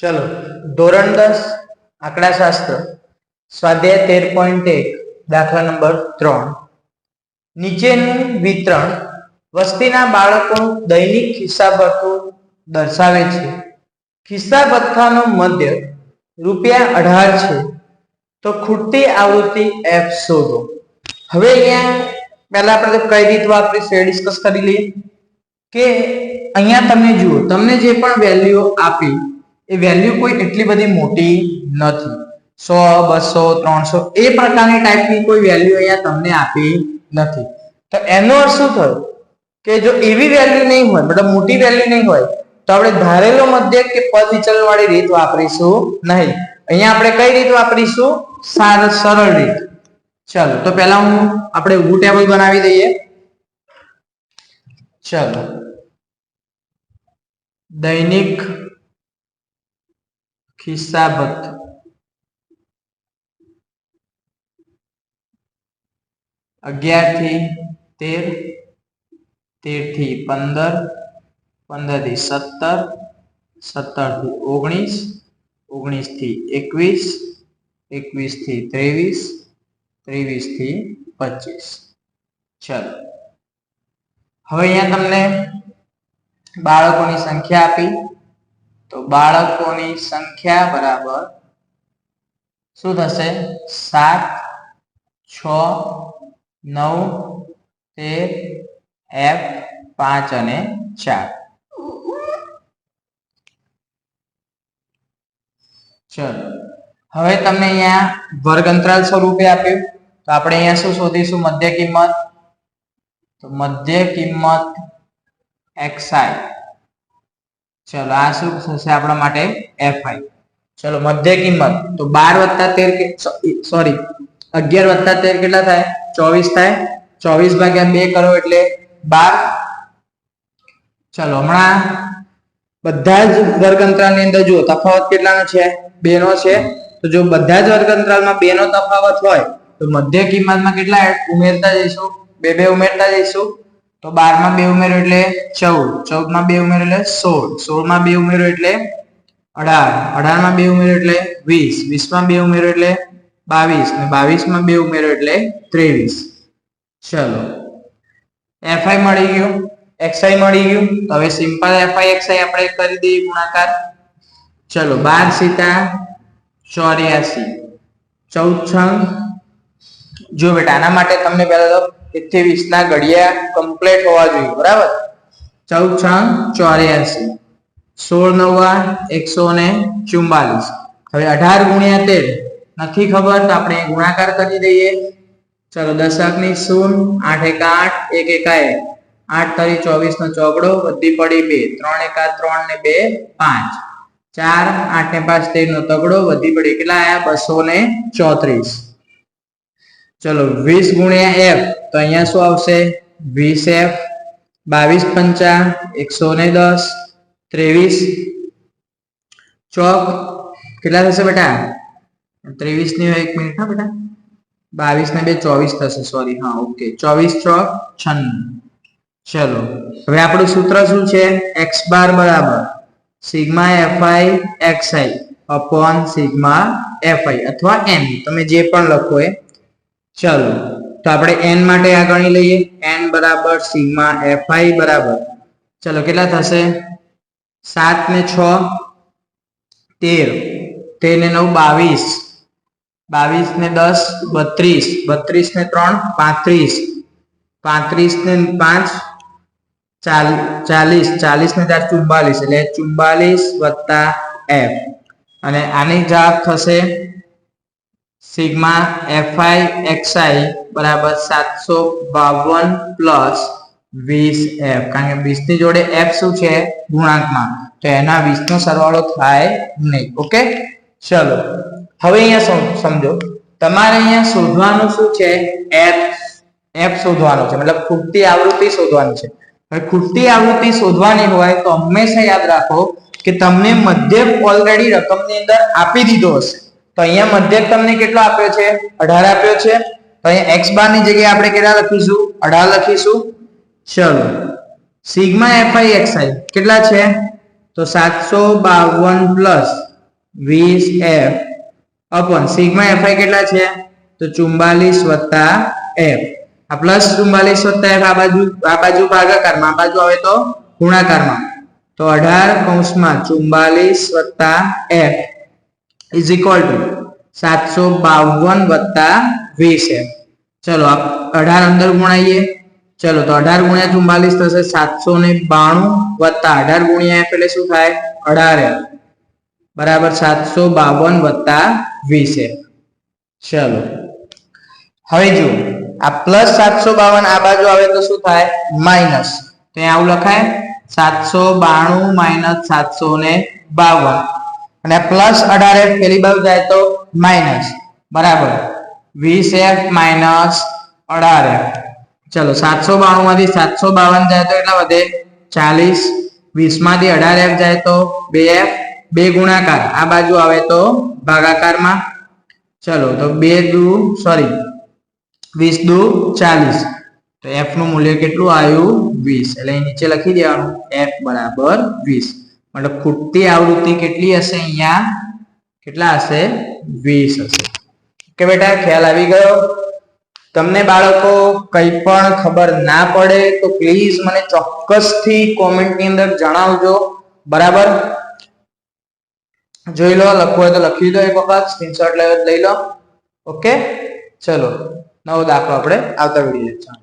ચલો, ધોરણ દસ, આંકડાશાસ્ત્ર, સ્વાધ્યાય તેર પોઈન્ટ એક, દાખલા નંબર ત્રણ. નીચેનું વિતરણ વસ્તીના બાળકોનું દૈનિક ખિસ્સા ભથ્થું દર્શાવે છે. ખિસ્સા ભથ્થાનો મધ્ય રૂપિયા અઢાર છે. તો ખૂટતી આવૃત્તિ એફ શોધો. હવે અહીંયા પહેલા આપણે કઈ રીત વાપરીશું એ ડિસ્કસ કરી લઈએ? કે અહીંયા તમે જુઓ, તમને જે પણ વેલ્યુ આપી એ વેલ્યુ કોઈ એટલી બધી મોટી નથી. સો, બસો, ત્રણસો, એ પ્રકારની ટાઈપની કોઈ વેલ્યુ અહીંયા તમને આપી નથી. તો એનો અર્થ શું થયો? કે જો એવી વેલ્યુ નહીં હોય, મતલબ મોટી વેલ્યુ નહીં હોય, તો આપણે ધારેલો મધ્ય કે પદ વિચલન વાળી રીત વાપરીશું નહીં. અહીંયા આપણે કઈ રીત વાપરીશું? સાર, સરળ રીત. ચાલો, તો પહેલા હું આપણે ઉભું ટેબલ બનાવી દઈએ. ચાલો. દૈનિક ખિસ્સા ભથ્થું અગિયારથી તેર તેરથી પંદર પંદરથી સત્તર સત્તરથી ઓગણીસ ઓગણીસથી એકવીસ એકવીસથી ત્રેવીસ ત્રેવીસથી પચીસ. ચલો. હવે અહીંયા તમને બાળકોની સંખ્યા આપી. તો બાળકોની સંખ્યા બરાબર શું થશે? સાત, છ, નવ, તેર, એફ, પાંચ અને ચાર. ચલો. હવે તમને અહીંયા વર્ગ અંતરાલ સ્વરૂપે આપ્યું. તો આપણે અહીંયા શું શોધીશું? મધ્ય કિંમત. તો મધ્ય કિંમત xi ચલો, આ શું થશે આપણા માટે? Fi ચલો, મધ્ય કિંમત. તો બાર વત્તા તેર સોરી અગિયાર વત્તા તેર કેટલા થાય? ચોવીસ થાય. ચોવીસ ભાગ્યા બે કરો એટલે બાર. ચલો, હમણાં બધા જ વર્ગ અંતરાલની અંદર જુઓ, તફાવત કેટલાનો છે? બે નો છે. તો જો બધા જ વર્ગંત્રાલમાં બે નો તફાવત હોય, તો મધ્ય કિંમતમાં કેટલા ઉમેરતા જઈશું? બે બે ઉમેરતા જઈશું. તો બારમાં બે ઉમેરો એટલે ચૌદ. ચૌદમાં બે ઉમેરો એટલે સોળ. સોળમાં બે ઉમેરો એટલે અઢાર. અઢારમાં બે ઉમેરો એટલે વીસ. વીસમાં બે ઉમેરો એટલે બાવીસ. ને બાવીસમાં બે ઉમેરો એટલે ત્રેવીસ. ચલો. એફઆઈ મળી ગયું. એક્સઆઈ મળી ગયું. હવે સિમ્પલ એફઆઈ, એક્સઆઈ આપણે કરી દઈએ ગુણાકાર. ચલો. બાર સીતા ચોર્યાસી. ચૌદ છંગ. જો બેટા, આના માટે તમને પહેલા તો એક થી વીસ ના ઘડિયા કમ્પ્લીટ હોવા જોઈએ, બરાબર? ચૌદ છ ચોર્યાસી. સોળ નવા એકસો ને ચુમ્બાલીસ હવે અઢાર ગુણ્યા તેર, નથી ખબર તો આપણે ગુણાકાર કરી દઈએ. ચલો દશકની શૂન, આઠ એક આઠ, એક એકા એક આઠ તરી ચોવીસ નો ચોગડો વધી પડી બે. ત્રણ એકા ત્રણ ને બે, પાંચ. ચાર, આઠ ને પાંચ તેર નો તગડો વધી પડી કેટલા આયા? બસો ને ચોત્રીસ. ચલો વીસ ગુણ્યા એફ તો અહીંયા શું આવશે? વીસ એફ બાવીસ પંચા, એકસો ને દસ, ત્રેવીસ. ચોક કેટલા થશે બેટા? ત્રેવીસની એક મિનિટ, હા બેટા. બાવીસ ને બે ચોવીસ થશે સોરી હા, ઓકે. ચોવીસ ચોક છન્નું. ચલો. હવે આપણું સૂત્ર શું છે? એક્સ બાર બરાબર. Sigma FI XI upon sigma FI અથવા એમ તમે જે પણ લખો એ ચલો, તો આપણે એન માટે આ ગણી લઈએ. એન બરાબર સિગ્મા એફઆઈ બરાબર. ચલો, કેટલા થશે? સાત ને છ, તેર. તેર ને નવ, બાવીસ. બાવીસ ને દસ, બત્રીસ. બત્રીસ ને ત્રણ, પાંત્રીસ. પાંત્રીસ ને પાંચ ચાલીસ. ચાલીસ ને ચાર, ચુમ્બાલીસ. એટલે ચુમ્બાલીસ વત્તા એફ અને આની જવાબ થશે સિગ્મા એફઆઈ એક્સઆઈ બરાબર સાતસો બાવન પ્લસ વીસ એફ. કારણ કે વીસની જોડે એફ શું છે? ગુણાંકમાં. તો એના વીસનો સરવાળો થાય નહીં. ઓકે? ચલો. હવે અહીંયા સમજો. તમારે અહીંયા શોધવાનું શું છે? એફ. એફ શોધવાનું છે. મતલબ ખૂટતી આવૃત્તિ શોધવાની છે. હવે ખૂટતી આવૃત્તિ શોધવાની હોય તો હંમેશા યાદ રાખો કે તમને મધ્યક ઓલરેડી રકમની અંદર આપી દીધો હશે. તો અહીંયા મધ્યક તમને કેટલો આપ્યો છે? અઢાર આપ્યો છે. તો અહીંયા એક્સ બારની જગ્યાએ આપણે કેટલા લખીશું? અઢાર લખીશું. ચલો. સિગ્મા એફઆઈ એક્સઆઈ કેટલા છે? તો સાતસો બાવન પ્લસ વીસ એફ. અપોન સિગ્મા એફઆઈ કેટલા છે? તો ચુમ્બાલીસ વત્તા એફ. આ પ્લસ ચુમ્બાલીસ વત્તા એફ આ બાજુ આ બાજુ ભાગાકારમાં, આ બાજુ આવે તો ગુણાકારમાં. તો અઢાર કૌંસમાં ચુમ્બાલીસ વત્તા એફ. ઇઝ ઇક્વલ ટુ સાતસો બાવન વત્તા વીસ એમ. ચલો અઢાર અંદર ગુણાઈએ. ચલો, તો અઢાર ગુણ્યા ચુમ્બાલીસ થશે સાતસો ને બાણું વત્તા અઢાર ગુણ્યા એફ એટલે શું થાય? અઢાર એફ બરાબર, સાતસો બાવન વત્તા વીસ એમ. ચલો. હવે જુઓ, આ પ્લસ સાતસો બાવન આ બાજુ આવે તો શું થાય? માઇનસ તો અહીંયા આવું લખાય. સાતસો બાણું માઇનસ સાતસો ને બાવન. અને પ્લસ અઢાર એફ પેલી બાજુ જાય તો માઇનસ. બરાબર. વીસ એફ માઇનસ અઢાર. એફ ચલો, સાતસો બાણું માંથી સાતસો બાવન જાય તો એટલા વધે ચાલીસ. વીસમાંથી અઢાર એફ જાય તો બે એફ બે ગુણાકાર. આ બાજુ આવે તો ભાગાકારમાં. ચલો, તો બે દુ, સોરી, વીસ દુ, ચાલીસ. તો એફનું મૂલ્ય કેટલું આવ્યું? વીસ. એટલે નીચે લખી દેવાનું. એફ બરાબર વીસ. મતલબ ખૂટતી આવૃત્તિ કેટલી હશે અહીંયા? કેટલા હશે? વીસ હશે. કે બેટા, ખ્યાલ આવી ગયો? તમને બાળકો કંઈ પણ ખબર ના પડે તો પ્લીઝ મને ચોક્કસથી કોમેન્ટની અંદર જણાવજો. બરાબર? જોઈ લો, લખવું હોય તો લખી દો એક વખત સ્ક્રીનશોટ લઈ લો ઓકે? ચલો, નવો દાખલો આપણે આવતા વીડિયો